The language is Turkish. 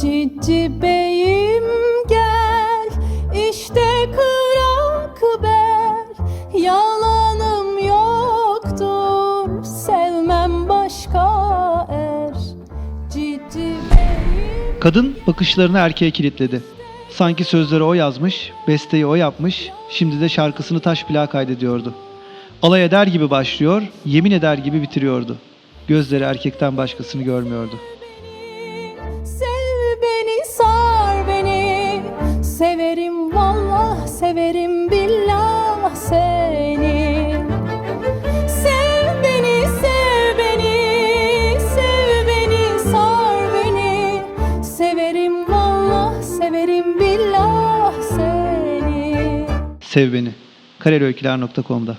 Cici beyim gel işte kırak bel Yalanım yoktur sevmem başka er Cici beyim Kadın bakışlarını erkeğe kilitledi. Sanki sözleri o yazmış, besteyi o yapmış, şimdi de şarkısını taş plağa kaydediyordu. Alay eder gibi başlıyor, yemin eder gibi bitiriyordu. Gözleri erkekten başkasını görmüyordu. Severim billah seni Sev beni. karelöyküler.com'da